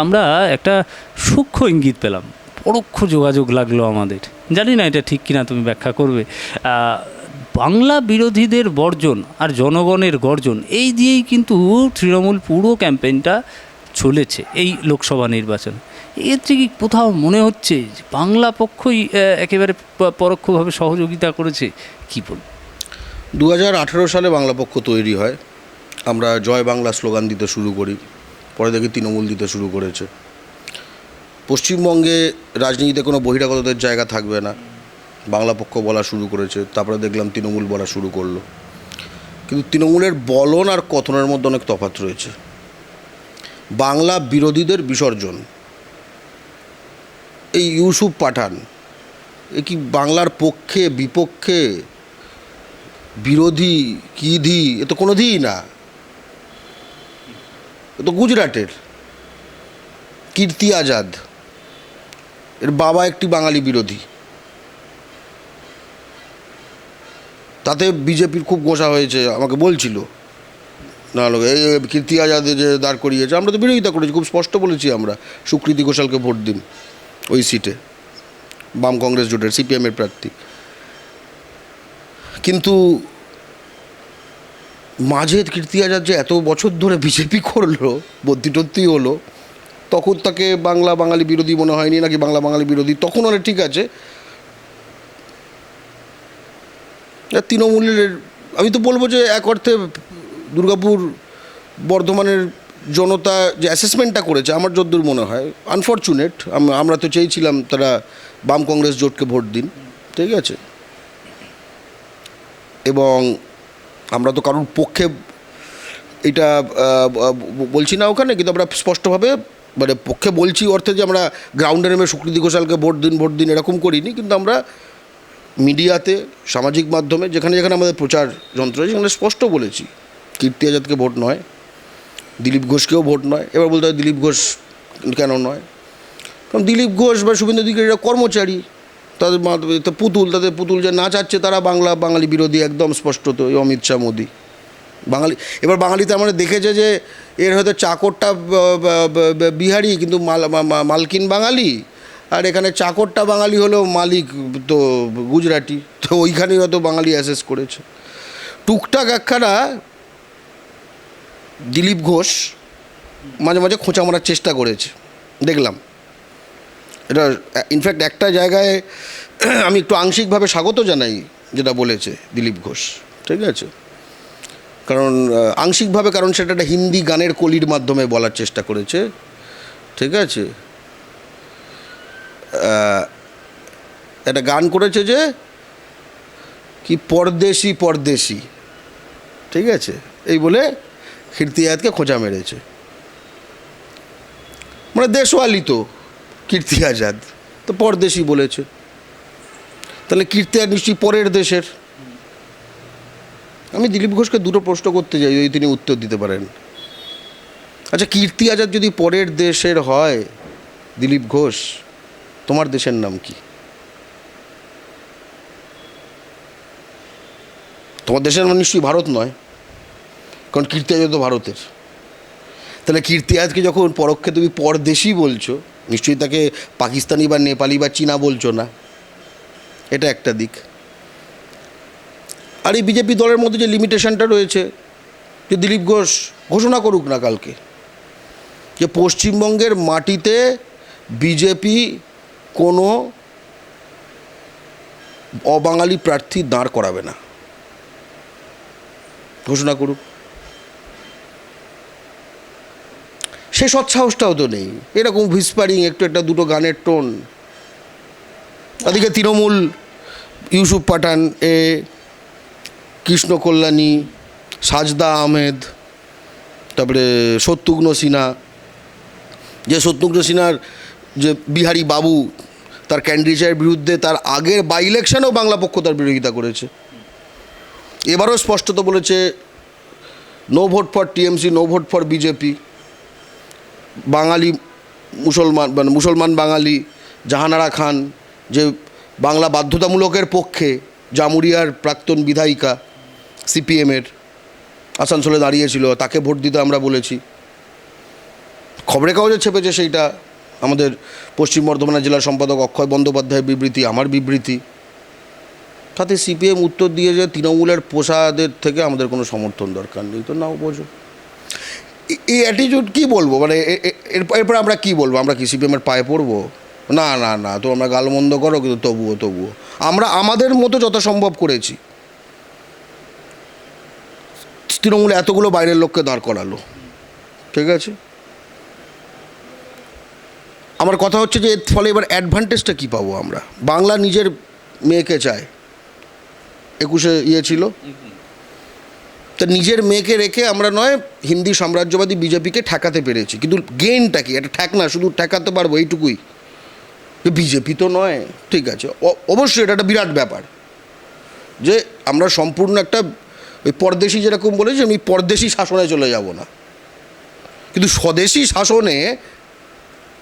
আমরা একটা সূক্ষ্ম ইঙ্গিত পেলাম। পরোক্ষ যোগাযোগ লাগল আমাদের। জানি না এটা ঠিক কিনা তুমি ব্যাখ্যা করবে। বাংলা বিরোধীদের বর্জন আর জনগণের গর্জন, এই দিয়েই কিন্তু তৃণমূল পুরো ক্যাম্পেইনটা চলেছে এই লোকসভা নির্বাচন। এর থেকে কোথাও মনে হচ্ছে যে বাংলা পক্ষই একেবারে পরোক্ষভাবে সহযোগিতা করেছে? কি বল দু হাজার আঠেরো সালে বাংলা পক্ষ তৈরি হয়। আমরা জয় বাংলা স্লোগান দিতে শুরু করি। পরে দেখি তৃণমূল দিতে শুরু করেছে। পশ্চিমবঙ্গে রাজনীতিতে কোনো বহিরাগতদের জায়গা থাকবে না। বাংলা পক্ষ বলা শুরু করেছে, তারপরে দেখলাম তৃণমূল বলা শুরু করল। কিন্তু তৃণমূলের বলন আর কথনের মধ্যে অনেক তফাৎ রয়েছে। বাংলা বিরোধীদের বিসর্জন। এই ইউসুফ পাঠান, এ কি বাংলার পক্ষে, বিপক্ষে, বিরোধী, কি ধি, এ তো কোনো দিই না। তো গুজরাটের। কীর্তি আজাদ। এর বাবা একটি বাঙালি বিরোধী। তাতে বিজেপির খুব গোসা হয়েছে, আমাকে বলছিল। না, লোক এই কীর্তি আজাদ যে দাঁড় করিয়েছে, আমরা তো বিরোধিতা করেছি, খুব স্পষ্ট বলেছি আমরা, সুকৃতি ঘোষালকে ভোট দিন ওই সিটে, বাম কংগ্রেস জোটের, সিপিএমের প্রার্থী। কিন্তু মাঝে কীর্তি আজাদ যে এত বছর ধরে বিজেপি করল বদ্যি টদ্দি হলো, তখন তাকে বাংলা বাঙালি বিরোধী মনে হয়নি, নাকি বাংলা বাঙালি বিরোধী, তখন অনেক ঠিক আছে। তৃণমূলের, আমি তো বলব যে এক অর্থে দুর্গাপুর বর্ধমানের জনতা যে অ্যাসেসমেন্টটা করেছে, আমার যদ্দূর মনে হয় আনফর্চুনেট আমরা তো চেয়েছিলাম তারা বাম কংগ্রেস জোটকে ভোট দিন, ঠিক আছে। এবং আমরা তো কারোর পক্ষে এটা বলছি না ওখানে, কিন্তু আমরা স্পষ্টভাবে মানে পক্ষে বলছি অর্থে যে আমরা গ্রাউন্ডে নেমে সুকৃতি ঘোষালকে ভোট দিন ভোট দিন এরকম করিনি, কিন্তু আমরা মিডিয়াতে, সামাজিক মাধ্যমে, যেখানে যেখানে আমাদের প্রচার যন্ত্র আছে, সেখানে স্পষ্ট বলেছি, কীর্তি আজাদকে ভোট নয়, দিলীপ ঘোষকেও ভোট নয়, এবার বলতে হয় দিলীপ ঘোষ কেন নয়? কারণ দিলীপ ঘোষ বা শুভেন্দু অধিকারী এরা কর্মচারী তাদের পুতুল তাদের পুতুল যে নাচাচ্ছে তারা বাংলা, বাঙালি বিরোধী একদম স্পষ্টত অমিত শাহ, মোদী। বাঙালি, এবার বাঙালিতে আমরা দেখেছে যে এর হয়তো চাকরটা বিহারি, কিন্তু মালকিন বাঙালি, আর এখানে চাকরটা বাঙালি হলেও মালিক, তো গুজরাটি, তো ওইখানেই হয়তো বাঙালি অ্যাসেস করেছে। টুকটাক একখানা দিলীপ ঘোষ মাঝে মাঝে খোঁচা মারার চেষ্টা করেছে। দেখলাম। এটা ইনফ্যাক্ট একটা জায়গায় আমি একটু আংশিকভাবে স্বাগত জানাই যেটা বলেছে দিলীপ ঘোষ, ঠিক আছে? কারণ আংশিকভাবে কারণ সেটা একটা হিন্দি গানের কলির মাধ্যমে বলার চেষ্টা করেছে, ঠিক আছে? একটা গান করেছে যে, কি পরদেশি পরদেশি, ঠিক আছে? এই বলে কীর্তি খোঁজা মেরেছে। মানে দেশওয়ালি তো। কীর্তি আজাদ। তো পরদেশি বলেছে। তাহলে কীর্তি আজাদ নিশ্চয়ই পরের দেশের। আমি দিলীপ ঘোষকে দুটো প্রশ্ন করতে চাই, যদি তিনি উত্তর দিতে পারেন। আচ্ছা কীর্তি আজাদ যদি পরের দেশের হয়, দিলীপ ঘোষ, তোমার দেশের নাম কি? তোমার দেশের নাম নিশ্চয়ই ভারত নয়, কারণ কীর্তি আজাদ তো ভারতের। তাহলে কীর্তি আজকে যখন পরোক্ষে তুমি পরদেশি বলছো নিশ্চয়ই তাকে পাকিস্তানি বা নেপালি বা চীনা বলছো না। এটা একটা দিক। আর এই বিজেপি দলের মধ্যে যে লিমিটেশনটা রয়েছে, যে দিলীপ ঘোষ ঘোষণা করুক না কালকে, যে পশ্চিমবঙ্গের মাটিতে বিজেপি কোনো অবাঙালি প্রার্থী দাঁড় করাবে না। ঘোষণা করুক। সে সৎসাহসটাও তো নেই। এরকম হুইসপারিং একটু একটা দুটো গানের টোন। ওদিকে তৃণমূল, ইউসুফ পাঠান, এ কৃষ্ণ কল্যাণী, সাজদা আহমেদ, তারপরে শত্রুঘ্ন সিনহা। যে শত্রুঘ্ন সিনহার যে বিহারি বাবু, তার ক্যান্ডিডেটের বিরুদ্ধে তার আগের বাই ইলেকশনেও বাংলা পক্ষ তার বিরোধিতা করেছে। এবারও স্পষ্টত বলেছে no vote for TMC no vote for BJP বাঙালি মুসলমান মানে মুসলমান বাঙালি জাহানারা খান, যে বাংলা বাধ্যতামূলকের পক্ষে জামুরিয়ার প্রাক্তন বিধায়িকা সিপিএমের আসানসোলে দাঁড়িয়েছিল, তাকে ভোট দিতে আমরা বলেছি। খবরের কাগজে ছেপেছে সেইটা আমাদের পশ্চিম বর্ধমানের জেলা সম্পাদক অক্ষয় বন্দ্যোপাধ্যায়ের বিবৃতি, আমার বিবৃতি। তাতে সিপিএম উত্তর দিয়ে যে তৃণমূলের পোষাদের থেকে আমাদের কোনো সমর্থন দরকার নেই। তো নাও বোঝো। এই অ্যাটিটিউড কী বলব? মানে এরপর আমরা কী বলব? আমরা কি সিপিএমের পায়ে পড়ব? না না না, তো আমরা গালমন্দ করো, কিন্তু তবুও তবুও। আমরা আমাদের মতো যত সম্ভব করেছি। তৃণমূল এতগুলো বাইরের লোককে দাঁড় করালো। ঠিক আছে? আমার কথা হচ্ছে যে, এর ফলে এবার অ্যাডভান্টেজটা কী পাবো আমরা? বাংলা নিজের মেয়েকে চায়। একুশে ইয়ে ছিল। তা নিজের মেয়েকে রেখে আমরা নয়, হিন্দি সাম্রাজ্যবাদী বিজেপিকে ঠেকাতে পেরেছি। কিন্তু গেইনটা কি? এটা ঠেক না, শুধু ঠেকাতে পারব এইটুকুই। বিজেপি তো নয়, ঠিক আছে। অবশ্যই এটা একটা বিরাট ব্যাপার। যে আমরা সম্পূর্ণ একটা ওই পরদেশি যেরকম বলেছি, আমি পরদেশি শাসনে চলে যাব না। কিন্তু স্বদেশি শাসনে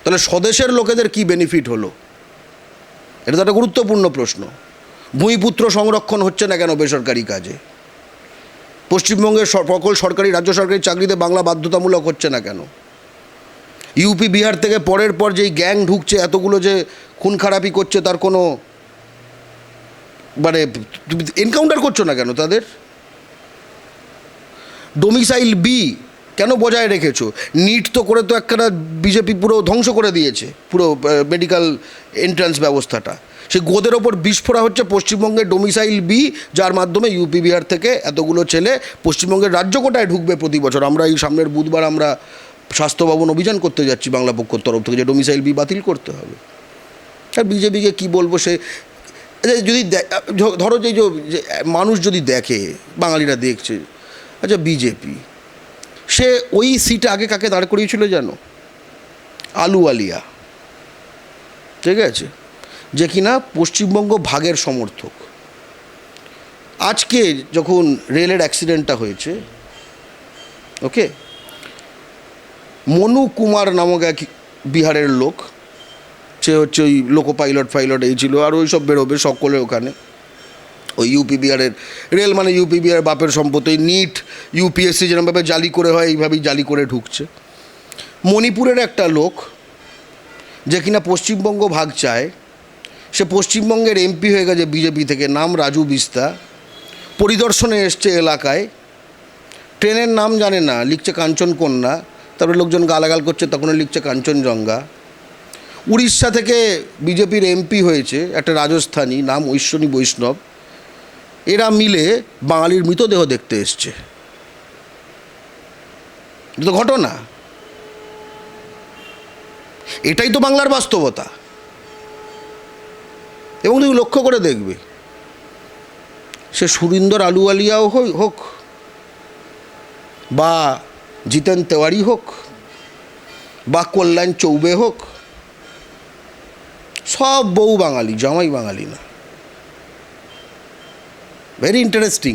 তাহলে স্বদেশের লোকেদের কি বেনিফিট হলো? এটা তো একটা গুরুত্বপূর্ণ প্রশ্ন। ভূমিপুত্র সংরক্ষণ হচ্ছে না কেন বেসরকারি কাজে? পশ্চিমবঙ্গের সকল সরকারি, রাজ্য সরকারি চাকরিতে বাংলা বাধ্যতামূলক হচ্ছে না কেন? ইউপি, বিহার থেকে পরের পর যেই গ্যাং ঢুকছে, এতগুলো যে খুন খারাপি করছে, তার কোনো মানে এনকাউন্টার করছ না কেন তাদের? ডোমিসাইল বি কেন বজায় রেখেছো? নিট তো করে তো একটা বিজেপি পুরো ধ্বংস করে দিয়েছে, পুরো মেডিকেল এন্ট্রান্স ব্যবস্থাটা। সে গোদের ওপর বিস্ফোরা হচ্ছে পশ্চিমবঙ্গের ডোমিসাইল বি যার মাধ্যমে ইউপি বিহার থেকে এতগুলো ছেলে পশ্চিমবঙ্গের রাজ্য কোটায় ঢুকবে প্রতি বছর। আমরা এই সামনের বুধবার আমরা স্বাস্থ্য ভবন অভিযান করতে যাচ্ছি বাংলা পক্ষর তরফ থেকে যে ডোমিসাইল বি বাতিল করতে হবে। আর বিজেপিকে কী বলব সে আচ্ছা, যদি ধরো যে মানুষ যদি দেখে বাঙালিরা দেখছে আচ্ছা বিজেপি সে ওই সিটে আগে কাকে দাঁড় করিয়েছিল জানো? আলু আলিয়া। ঠিক আছে? যে কিনা পশ্চিমবঙ্গ ভাগের সমর্থক। আজকে যখন রেলের অ্যাক্সিডেন্টটা হয়েছে, ওকে? মনু কুমার নামক এক বিহারের লোক, সে হচ্ছে ওই লোকো পাইলট ফাইলট এই ছিল, আর ওই সব বেরোবে সকলে ওখানে। ওই ইউপি বিহারের রেল মানে ইউপি বিহার বাপের সম্পত্তি নিট ইউপিএসসি যেরকমভাবে জালি করে হয়, এইভাবেই জালি করে ঢুকছে। মণিপুরের একটা লোক, যে কিনা পশ্চিমবঙ্গ ভাগ চায় সে পশ্চিমবঙ্গের এমপি হয়ে গেছে বিজেপি থেকে, নাম রাজু বিস্তা। পরিদর্শনে এসছে এলাকায়। ট্রেনের নাম জানে না, লিখছে কাঞ্চন কন্যা, তারপরে লোকজন গালাগাল করছে তখন লিখছে কাঞ্চনজঙ্ঘা। উড়িষ্যা থেকে বিজেপির এমপি হয়েছে একটা রাজস্থানী, নাম ঐশ্বনী বৈষ্ণব। এরা মিলে বাঙালির মৃতদেহ দেখতে এসছে। তো ঘটনা। এটাই তো বাংলার বাস্তবতা। এবং তুমি লক্ষ্য করে দেখবে। সে সুরিন্দর আলুওয়ালিয়াও হোক, বা জিতেন তেওয়ারি হোক, বা কল্যাণ চৌবে হোক, সব বউ বাঙালি, জামাই বাঙালি না। ভেরি ইন্টারেস্টিং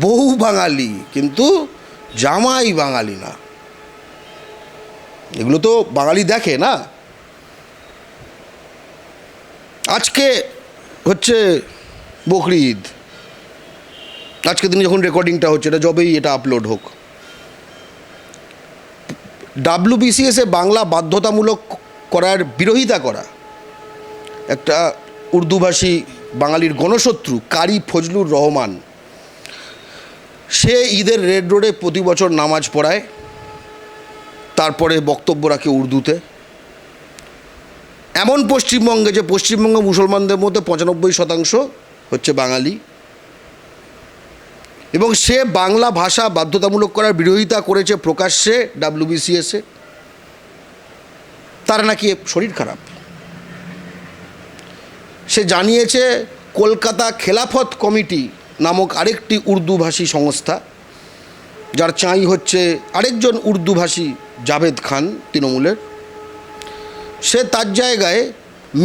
বহু বাঙালি, কিন্তু জামাই বাঙালি না। এগুলো তো বাঙালি দেখে না? আজকে হচ্ছে বকরি ঈদ। আজকে দিনে যখন রেকর্ডিংটা হচ্ছে, এটা যবেই এটা আপলোড হোক। ডাব্লিউবিসিএসে বাংলা বাধ্যতামূলক করার বিরোধিতা করা। একটা উর্দুভাষী বাঙালির গণশত্রু, কারি ফজলুর রহমান। সে ঈদের রেড রোডে প্রতি বছর নামাজ পড়ায়। তারপরে বক্তব্য রাখে উর্দুতে। এমন পশ্চিমবঙ্গে যে পশ্চিমবঙ্গ মুসলমানদের মধ্যে পঁচানব্বই শতাংশ হচ্ছে বাঙালি। এবং সে বাংলা ভাষা বাধ্যতামূলক করার বিরোধিতা করেছে প্রকাশ্যে ডাব্লিউবিসিএসে তার নাকি শরীর খারাপ। সে জানিয়েছে, কলকাতা খেলাফত কমিটি নামক আরেকটি উর্দুভাষী সংস্থা, যার চাঁই হচ্ছে আরেকজন উর্দুভাষী জাভেদ খান তৃণমূলের। সে তার জায়গায়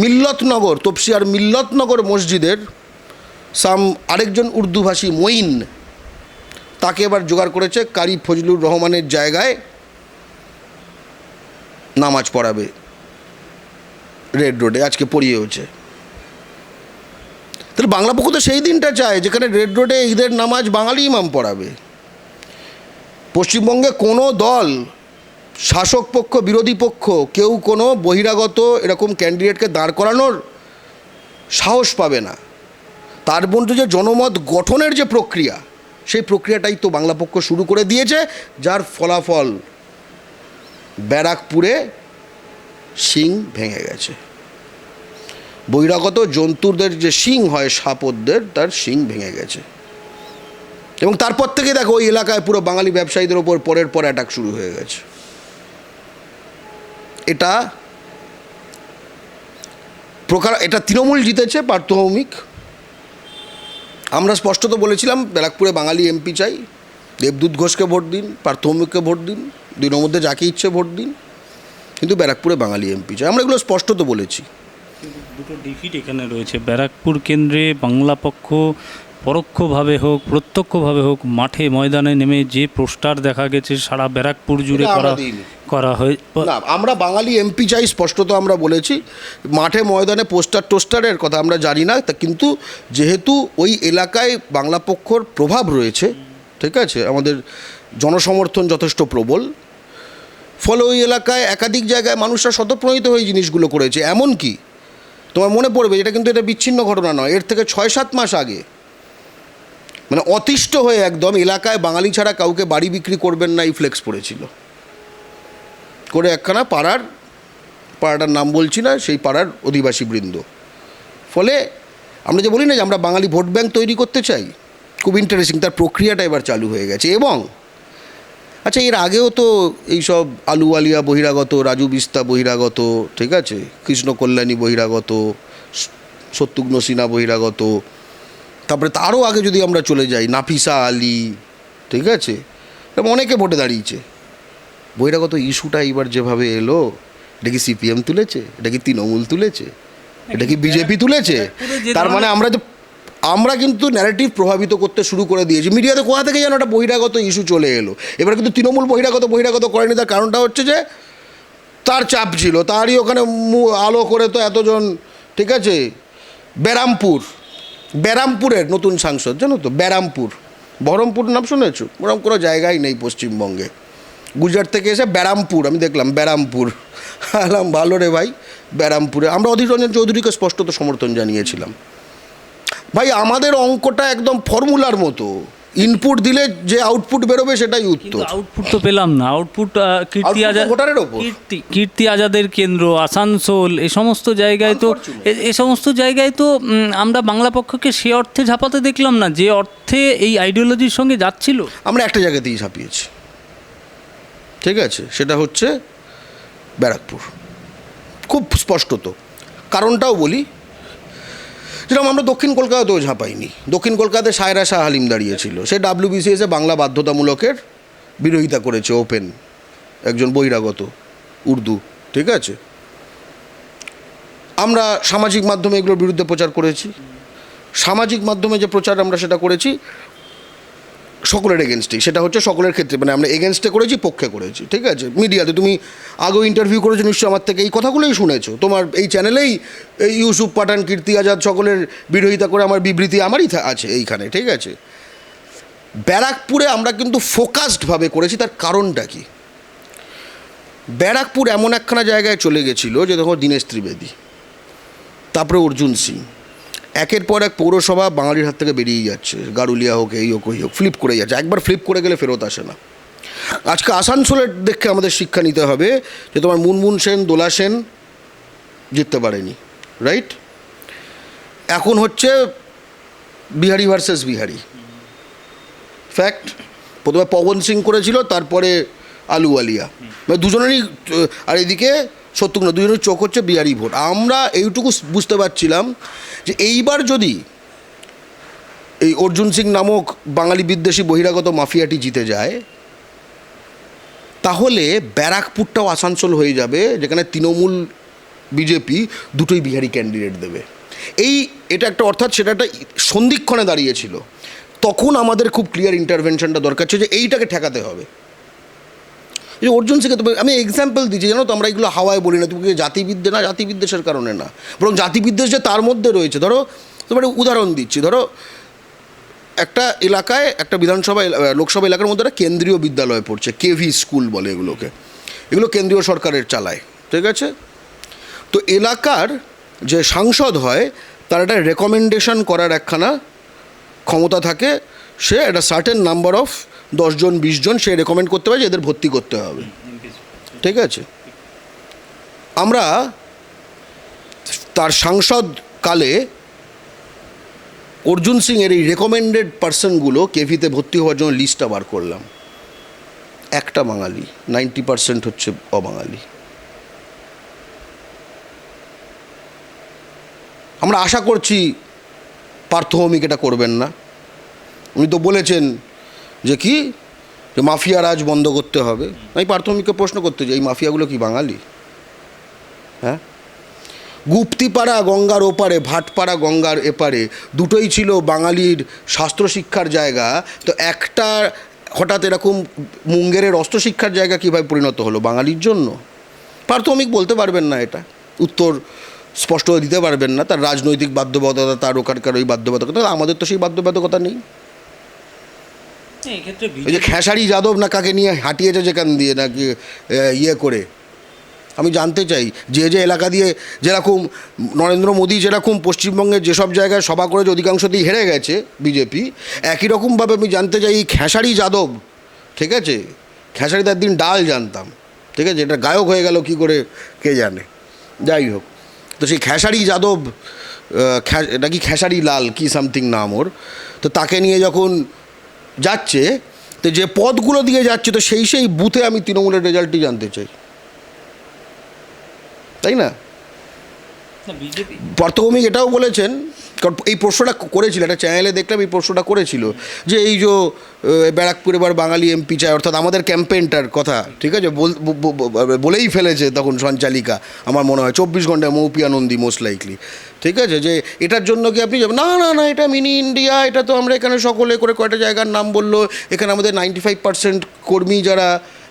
মিল্লতনগর, তপসিয়ার মিল্লতনগর মসজিদের সাম আরেকজন উর্দুভাষী মঈন তাকে এবার জোগাড় করেছে কারি ফজলুর রহমানের জায়গায় নামাজ পড়াবে রেড রোডে, আজকে পড়িয়েওছে তাহলে বাংলা পক্ষ তো সেই দিনটা চায় যেখানে রেড রোডে ঈদের নামাজ বাঙালি ইমাম পড়াবে। পশ্চিমবঙ্গে কোনো দল শাসক পক্ষ, বিরোধী পক্ষ, কেউ কোনো বহিরাগত এরকম ক্যান্ডিডেটকে দাঁড় করানোর সাহস পাবে না। তার মধ্যে যে জনমত গঠনের যে প্রক্রিয়া, সেই প্রক্রিয়াটাই তো বাংলা পক্ষ শুরু করে দিয়েছে, যার ফলাফল ব্যারাকপুরে শিং ভেঙে গেছে। বহিরাগত জন্তুদের যে শিং হয়, সাপদের, তার শিং ভেঙে গেছে। এবং তারপর থেকে দেখো, ওই এলাকায় পুরো বাঙালি ব্যবসায়ীদের ওপর পরের পর অ্যাটাক শুরু হয়ে গেছে। এটা প্রকার, এটা তৃণমূল জিতেছে পার্থভৌমিক আমরা স্পষ্টত বলেছিলাম, ব্যারাকপুরে বাঙালি এমপি চাই। দেবদূত ঘোষকে ভোট দিন পার্থভৌমিককে ভোট দিন, দুইনের মধ্যে যাকে ইচ্ছে ভোট দিন। কিন্তু ব্যারাকপুরে বাঙালি এমপি চাই। আমরা এগুলো স্পষ্টত বলেছি। দুটো ডিফিট এখানে রয়েছে। ব্যারাকপুর কেন্দ্রে বাংলা পক্ষ পরোক্ষভাবে হোক প্রত্যক্ষভাবে হোক মাঠে ময়দানে নেমে যে পোস্টার দেখা গেছে সারা ব্যারাকপুর জুড়ে করা। করা হয় না আমরা বাঙালি এমপি চাই স্পষ্টত আমরা বলেছি মাঠে ময়দানে পোস্টার টোস্টারের কথা আমরা জানি না তা কিন্তু যেহেতু ওই এলাকায় বাংলা পক্ষর প্রভাব রয়েছে ঠিক আছে আমাদের জনসমর্থন যথেষ্ট প্রবল ফলে ওই এলাকায় একাধিক জায়গায় মানুষরা স্বতঃপ্রণীত হয়ে জিনিসগুলো করেছে এমন কি তোমার মনে পড়বে এটা কিন্তু এটা বিচ্ছিন্ন ঘটনা নয় এর থেকে ছয় সাত মাস আগে মানে অতিষ্ঠ হয়ে একদম এলাকায় বাঙালি ছাড়া কাউকে বাড়ি বিক্রি করবেন না এই ফ্লেক্স পড়েছিল। করে একখানা পাড়ার, পাড়াটার নাম বলছি না, সেই পাড়ার অধিবাসী বৃন্দ। ফলে আমরা যে বলি না যে আমরা বাঙালি ভোট ব্যাংক তৈরি করতে চাই, খুব ইন্টারেস্টিং তার প্রক্রিয়াটা এবার চালু হয়ে গেছে। এবং আচ্ছা এর আগেও তো এইসব আলু আলিয়া বহিরাগত, রাজু বিস্তা বহিরাগত, ঠিক আছে, কৃষ্ণ কল্যাণী বহিরাগত সত্যুঘ্ন সিনহা বহিরাগত তারপরে তারও আগে যদি আমরা চলে যাই, নাফিসা আলী, ঠিক আছে? এরকম অনেকে ভোটে দাঁড়িয়েছে। বহিরাগত ইস্যুটা এইবার যেভাবে এলো, এটা কি সিপিএম তুলেছে? এটা কি তৃণমূল তুলেছে? এটা কি বিজেপি তুলেছে? তার মানে আমরা যে আমরা কিন্তু ন্যারেটিভ প্রভাবিত করতে শুরু করে দিয়েছি। মিডিয়াতে কোথা থেকে যেন একটা বহিরাগত ইস্যু চলে এলো? এবার কিন্তু তৃণমূল বহিরাগত বহিরাগত করেনি, তার কারণটা হচ্ছে যে তার চাপ ছিল। তারই ওখানে আলো করে তো এতজন, ঠিক আছে? ব্যারামপুর। ব্যারামপুরের নতুন সাংসদ, জানো তো? ব্যারামপুর। বহরমপুর নাম শুনেছো? ওরকম কোনো জায়গাই নেই পশ্চিমবঙ্গে। গুজরাট থেকে এসে ব্যারামপুর, আমি দেখলাম ব্যারামপুর। আলাম, ভালো রে ভাই, ব্যারামপুরে। আমরা অধীর রঞ্জন চৌধুরীকে স্পষ্টত সমর্থন জানিয়েছিলাম। ভাই, আমাদের অঙ্কটা একদম ফর্মুলার মতো। ইনপুট দিলে যে আউটপুট বেরোবে সেটাই উত্তর। আউটপুট তো পেলাম না। আউটপুট কীর্তি Output তো আজাদ ভোটারের ওপর। কীর্তি কীর্তি আজাদের কেন্দ্র আসানসোল এ সমস্ত জায়গায় তো এ সমস্ত জায়গায় তো আমরা বাংলা পক্ষকে সে অর্থে ঝাঁপাতে দেখলাম না। যে অর্থে এই আইডিওলজির সঙ্গে যাচ্ছিল। আমরা একটা জায়গাতেই ঝাঁপিয়েছি। ঠিক আছে? সেটা হচ্ছে ব্যারাকপুর। খুব স্পষ্টত কারণটাও বলি যেরকম আমরা দক্ষিণ কলকাতাতেও ঝাঁপাইনি দক্ষিণ কলকাতায় সায়রা শাহ হালিম দাঁড়িয়েছিল। সে ডাব্লিউবিসিএসে বাংলা বাধ্যতামূলকের বিরোধিতা করেছে ওপেন, একজন বহিরাগত, উর্দু, ঠিক আছে? আমরা সামাজিক মাধ্যমে এগুলোর বিরুদ্ধে প্রচার করেছি। সামাজিক মাধ্যমে যে প্রচার আমরা সেটা করেছি সকলের এগেনস্টেই সেটা হচ্ছে সকলের ক্ষেত্রে মানে আমরা এগেনস্টে করেছি, পক্ষে করেছি, ঠিক আছে? মিডিয়াতে তুমি আগেও ইন্টারভিউ করেছ, নিশ্চয়ই আমার থেকে এই কথাগুলোই শুনেছো। তোমার এই চ্যানেলেই এই ইউসুফ পাঠান কীর্তি আজাদ সকলের বিরোধিতা করে আমার বিবৃতি আমারই আছে এইখানে, ঠিক আছে? ব্যারাকপুরে আমরা কিন্তু ফোকাসডভাবে করেছি, তার কারণটা কি? ব্যারাকপুর এমন একখানা জায়গায় চলে গেছিল যে দেখো দীনেশ ত্রিবেদী, তারপরে অর্জুন সিং। একের পর এক পৌরসভা বাঙালির হাত থেকে বেরিয়ে যাচ্ছে। গারুলিয়া হোক, এই হোক, ওই হোক ফ্লিপ করে যাচ্ছে। একবার ফ্লিপ করে গেলে ফেরত আসে না। আজকে আসানসোলের দেখে আমাদের শিক্ষা নিতে হবে যে তোমার মুনমুন সেন, দোলা সেন জিততে পারেনি রাইট এখন হচ্ছে বিহারি ভার্সেস বিহারি। ফ্যাক্ট প্রথমে পবন সিং করেছিল, তারপরে আলু আলিয়া। মানে দুজনেরই আর এদিকে শত্রুঘ্ন দুজনের চোখ হচ্ছে বিহারি ভোট। আমরা এইটুকু বুঝতে পারছিলাম যে এইবার যদি এই অর্জুন সিং নামক বাঙালি বিদ্বেষী বহিরাগত মাফিয়াটি জিতে যায়, তাহলে ব্যারাকপুরটাও আসানসোল হয়ে যাবে, যেখানে তৃণমূল বিজেপি দুটোই বিহারি ক্যান্ডিডেট দেবে। এই এটা একটা অর্থাৎ সেটা একটা সন্ধিক্ষণে দাঁড়িয়েছিল। তখন আমাদের খুব ক্লিয়ার ইন্টারভেনশনটা দরকার ছিল যে এইটাকে ঠেকাতে হবে। যে অর্জুন সিংকে তুমি আমি এক্সাম্পল দিচ্ছি, জানো তো আমরা এগুলো হাওয়ায় বলি না, তুমি জাতিবিদ্যে না, জাতিবিদ্বেষের কারণে না। বরং জাতিবিদ্বেষ যে তার মধ্যে রয়েছে, ধরো তোমার উদাহরণ দিচ্ছি, ধরো একটা এলাকায়, একটা বিধানসভা লোকসভা এলাকার মধ্যে একটা কেন্দ্রীয় বিদ্যালয় পড়ছে, কেভি স্কুল বলে এগুলোকে। এগুলো কেন্দ্রীয় সরকারের চালায়, ঠিক আছে? তো এলাকার যে সাংসদ হয়, তার একটা রেকমেন্ডেশন করার একখানা ক্ষমতা থাকে, সে একটা সার্টেন নাম্বার অফ দশজন, বিশজন সে রেকমেন্ড করতে পারে যে এদের ভর্তি করতে হবে। ঠিক আছে? আমরা তার সাংসদ কালে অর্জুন সিং এর এই রেকমেন্ডেড পার্সনগুলো কেভিতে ভর্তি হওয়ার জন্য লিস্টটা বার করলাম। একটা বাঙালি নাইনটি পার্সেন্ট হচ্ছে অবাঙালি। আমরা আশা করছি পার্থভৌমিক এটা করবেন না। উনি তো বলেছেন যে কি? যে মাফিয়া রাজ বন্ধ করতে হবে। আমি পার্থভৌমিককে প্রশ্ন করতে চাই, এই মাফিয়াগুলো কি বাঙালি? হ্যাঁ? গুপ্তিপাড়া গঙ্গার ওপারে, ভাটপাড়া গঙ্গার এপারে দুটোই ছিল বাঙালির শাস্ত্র শিক্ষার জায়গা। তো একটা হঠাৎ এরকম মুঙ্গেরের অস্ত্র শিক্ষার জায়গা কীভাবে পরিণত হলো বাঙালির জন্য? প্রাথমিক বলতে পারবেন না এটা। উত্তর স্পষ্ট দিতে পারবেন না। তার রাজনৈতিক বাধ্যবাধকতা, তার ওখানকার ওই বাধ্যবাধকতা। আমাদের তো সেই বাধ্যবাধকতা নেই। এক্ষেত্রে ওই যে খেসারি যাদব না কাকে নিয়ে হাঁটিয়েছে যেখান দিয়ে নাকি ইয়ে করে? আমি জানতে চাই যে যে এলাকা দিয়ে যেরকম নরেন্দ্র মোদী যেরকম পশ্চিমবঙ্গের যেসব জায়গায় সভা করেছে অধিকাংশতেই হেরে গেছে বিজেপি একই রকমভাবে আমি জানতে চাই এই খেসারি যাদব ঠিক আছে? খেসারি তার দিন ডাল জানতাম ঠিক আছে? এটা গায়ক হয়ে গেল কি করে কে জানে? যাই হোক তো সেই খেসারি যাদব নাকি খেসারি লাল কি সামথিং নাম ওর তো তাকে নিয়ে যখন যাচ্ছে, তো যে পদগুলো দিয়ে যাচ্ছে, তো সেই সেই বুথে আমি তৃণমূলের রেজাল্টটি জানতে চাই। তাই না? পার্থভৌমিক এটাও বলেছেন, কারণ এই প্রশ্নটা করেছিল, একটা চ্যানেলে দেখলাম এই প্রশ্নটা করেছিল, যে এই যে ব্যারাকপুর এবার বাঙালি এমপি চায়, অর্থাৎ আমাদের ক্যাম্পেইনটার কথা, ঠিক আছে? বলেই ফেলেছে তখন সঞ্চালিকা, আমার মনে হয়, চব্বিশ ঘন্টায় মৌপি আনন্দি মোস্ট লাইকলি ঠিক আছে? যে এটার জন্য কি আপনি যাবেন? না না না, এটা মিনি ইন্ডিয়া, এটা তো আমরা এখানে সকলে করে কয়টা জায়গার নাম বলল, এখানে আমাদের নাইনটি ফাইভ পার্সেন্ট কর্মী যারা,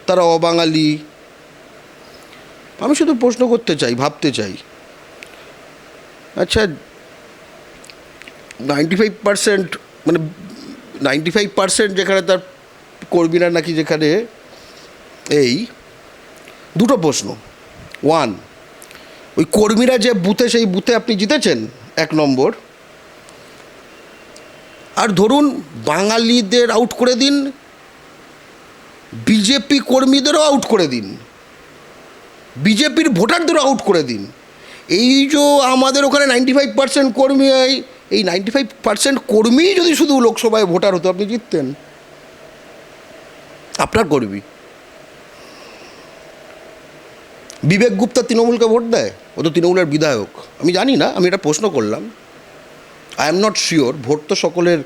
তারা অবাঙালি। আমি শুধু প্রশ্ন করতে চাই, ভাবতে চাই আচ্ছা নাইনটি ফাইভ পার্সেন্ট মানে নাইনটি ফাইভ পার্সেন্ট যেখানে তার কর্মীরা নাকি যেখানে এই, দুটো প্রশ্ন। ওয়ান ওই কর্মীরা যে বুথে, সেই বুথে আপনি জিতেছেন এক নম্বর। আর ধরুন বাঙালিদের আউট করে দিন, বিজেপি কর্মীদেরও আউট করে দিন, বিজেপির ভোটারদেরও আউট করে দিন। এই যে আমাদের ওখানে নাইনটি ফাইভ পার্সেন্ট কর্মী, এই- নাইনটি ফাইভ পার্সেন্ট কর্মী যদি শুধু লোকসভায় ভোটার হতো, আপনি জিততেন। আপনার কর্মী। বিবেক গুপ্তা তৃণমূলকে ভোট দেয়? ও তো তৃণমূলের বিধায়ক। আমি জানি না, আমি এটা প্রশ্ন করলাম। I am not sure vote তো সকলের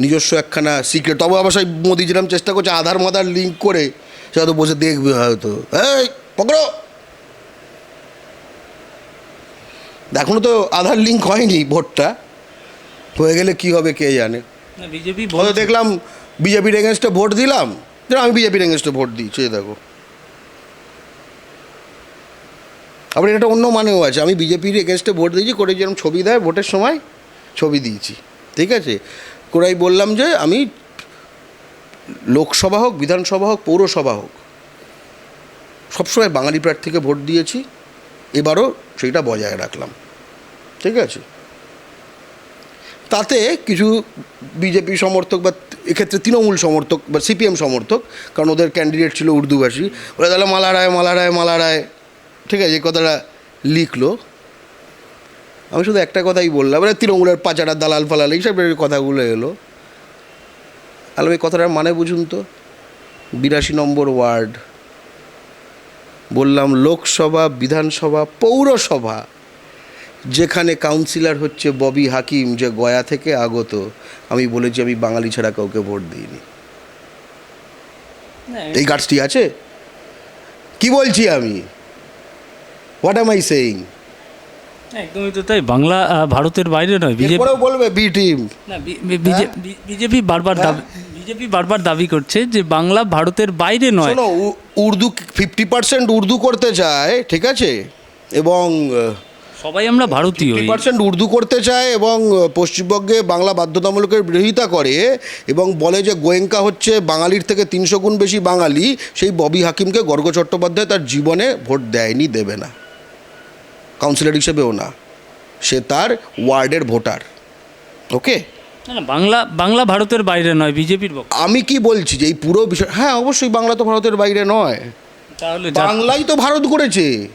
নিজস্ব একখানা সিক্রেট তবে আবার সেই মোদি যেরকম চেষ্টা করছে আধার মাধার লিঙ্ক করে সে হয়তো বসে দেখবে হয়তো। এই, পকড়ো! এখনও তো আধার লিঙ্ক হয়নি ভোটটা। হয়ে গেলে কি হবে কে জানে? বিজেপি হয়তো দেখলাম বিজেপির এগেনস্টে ভোট দিলাম। আমি বিজেপির এগেনস্টে ভোট দিই চেয়ে দেখো। আবার এটা অন্য মানেও আছে। আমি বিজেপির এগেনস্টে ভোট দিয়েছি করে যেরকম ছবি দেয় ভোটের সময় ছবি দিয়েছি। ঠিক আছে? কোরাই বললাম যে আমি লোকসভা হোক বিধানসভা হোক পৌরসভা হোক সবসময় বাঙালি প্রার্থীকে ভোট দিয়েছি। এবারও সেইটা বজায় রাখলাম। ঠিক আছে? তাতে কিছু বিজেপি সমর্থক বা এক্ষেত্রে তৃণমূল সমর্থক বা সিপিএম সমর্থক, কারণ ওদের ক্যান্ডিডেট ছিল উর্দুভাষী ওরা তাহলে মালা রায় মালা রায় মালা রায়, ঠিক আছে? এই কথাটা লিখলো। আমি শুধু একটা কথাই বললাম মানে তৃণমূলের পাচারা, দালাল, ফালাল, এইসব কথাগুলো এলো। আলো এই কথাটার মানে বুঝুন তো? বিরাশি নম্বর ওয়ার্ড। বললাম লোকসভা বিধানসভা পৌরসভা যেখানে কাউন্সিলর হচ্ছে ববি হাকিম যে গয়া থেকে আগত। আমি বলেছি আমি বাঙালি ছাড়া কাউকে ভোট দিইনি। এই গাছটি আছে? কি বলছি আমি? হোয়াট এম আই সেইং একদমই তো তাই বাংলা ভারতের বাইরে নয় বিজেপি বলবে বি টিম। না বি- বিজেপি বারবার দাবি বিজেপি বারবার দাবি করছে যে বাংলা ভারতের বাইরে নয়। শোনো উর্দু ফিফটি পার্সেন্ট উর্দু করতে চায় ঠিক আছে? এবং সবাই আমরা ভারতীয়। পার্সেন্ট উর্দু করতে চায় এবং পশ্চিমবঙ্গে বাংলা বাধ্যতামূলকের বিরোধিতা করে এবং বলে যে গোয়েঙ্কা হচ্ছে বাঙালির থেকে তিনশো গুণ বেশি বাঙালি সেই ববি হাকিমকে গর্গ চট্টোপাধ্যায় তার জীবনে ভোট দেয়নি দেবে না। কাউন্সিলর হিসেবেও না। সে তার ওয়ার্ডের ভোটার। ওকে? না না বাংলা বাংলা ভারতের বাইরে নয় বিজেপির আমি কি বলছি যে এই পুরো বিষয় হ্যাঁ অবশ্যই বাংলা তো ভারতের বাইরে নয়। তাহলে যা- বাংলাই তো ভারত করেছে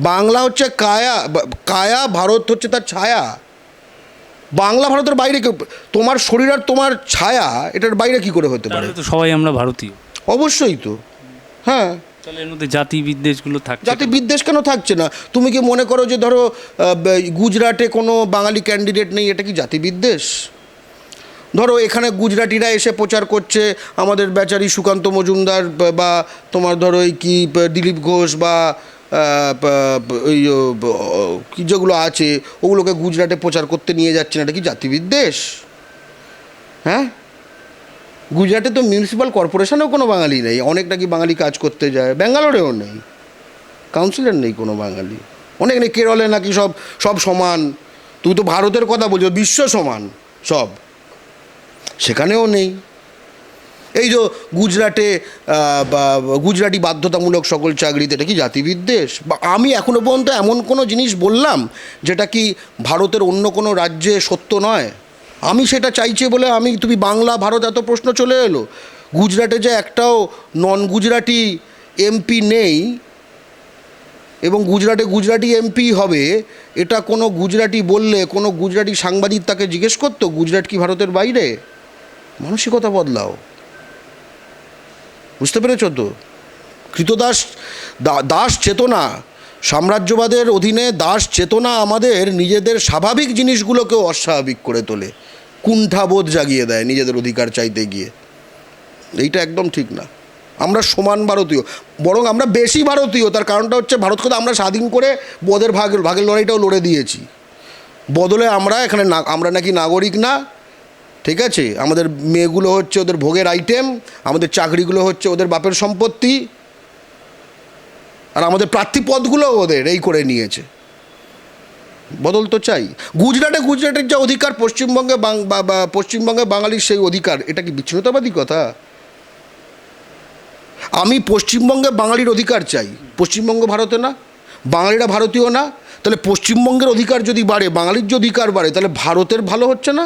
বাংলা হচ্ছে কায়া বা- কায়া ভারত হচ্ছে তার ছায়া। বাংলা ভারতের বাইরে কেউ- তোমার শরীর আর তোমার ছায়া এটার বাইরে কি করে হতে পারে? তাহলে তো সবাই আমরা ভারতীয়। অবশ্যই তো। হ্যাঁ। তাহলে এর মধ্যে জাতি বিদ্বেষগুলো থাকছে জাতি বিদ্বেষ কেন থাকছে না? তুমি কি মনে করো যে ধরো আহ, ব- গুজরাটে কোনো বাঙালি ক্যান্ডিডেট নেই এটা কি জাতি বিদ্বেষ? ধরো এখানে গুজরাটিরা এসে প্রচার করছে, আমাদের বেচারি সুকান্ত মজুমদার বা- তোমার ধরো এই কি, দিলীপ ঘোষ বা ওই কি যেগুলো আছে, ওগুলোকে গুজরাটে প্রচার করতে নিয়ে যাচ্ছে না, এটা কি জাতি বিদ্বেষ হ্যাঁ? গুজরাটে তো মিউনিসিপ্যাল কর্পোরেশনেও কোনো বাঙালি নেই অনেক নাকি বাঙালি কাজ করতে যায়, ব্যাঙ্গালোরেও নেই কাউন্সিলর নেই কোনো বাঙালি, অনেক নেই, কেরলে নাকি সব সব সমান তুই তো ভারতের কথা বলছো, বিশ্ব সমান, সব। সেখানেও নেই। এই যে গুজরাটে গুজরাটি বাধ্যতামূলক সকল চাকরিতে, এটা কি জাতিবিদ্বেষ? বা আমি এখনও পর্যন্ত এমন কোনো জিনিস বললাম যেটা কি ভারতের অন্য কোনো রাজ্যে সত্য নয়? আমি সেটা চাইছি বলে আমি, তুমি বাংলা, ভারত এত প্রশ্ন চলে এলো। গুজরাটে যে একটাও নন গুজরাটি এমপি নেই, এবং গুজরাটে গুজরাটি এমপি হবে, এটা কোনো গুজরাটি বললে, কোনো গুজরাটি সাংবাদিক তাকে জিজ্ঞেস করতো, গুজরাট কি ভারতের বাইরে? মানসিকতা বদলাও। বুঝতে পেরেছ তো? কৃতদাস দাস চেতনা, সাম্রাজ্যবাদের অধীনে দাস চেতনা আমাদের নিজেদের স্বাভাবিক জিনিসগুলোকেও অস্বাভাবিক করে তোলে। কুণ্ঠাবোধ জাগিয়ে দেয় নিজেদের অধিকার চাইতে গিয়ে। এইটা একদম ঠিক না। আমরা সমান ভারতীয়, বরং আমরা বেশি ভারতীয়। তার কারণটা হচ্ছে ভারতকে তো আমরা স্বাধীন করে বদের ভাগ, ভাগের লড়াইটাও লড়ে দিয়েছি। বদলে আমরা এখানে না, আমরা নাকি নাগরিক না ঠিক আছে? আমাদের মেয়েগুলো হচ্ছে ওদের ভোগের আইটেম আমাদের চাকরিগুলো হচ্ছে ওদের বাপের সম্পত্তি, আর আমাদের প্রার্থী পদগুলো ওদের এই করে নিয়েছে। বদল তো চাই। গুজরাটে গুজরাটের যে অধিকার, পশ্চিমবঙ্গে পশ্চিমবঙ্গে বাঙালির সেই অধিকার, এটা কি বিচ্ছিন্নতাবাদী কথা? আমি পশ্চিমবঙ্গে বাঙালির অধিকার চাই। পশ্চিমবঙ্গ ভারতে না, বাঙালিরা ভারতীয় না, তাহলে পশ্চিমবঙ্গের অধিকার যদি বাড়ে, বাঙালির যে অধিকার বাড়ে, তাহলে ভারতের ভালো হচ্ছে না?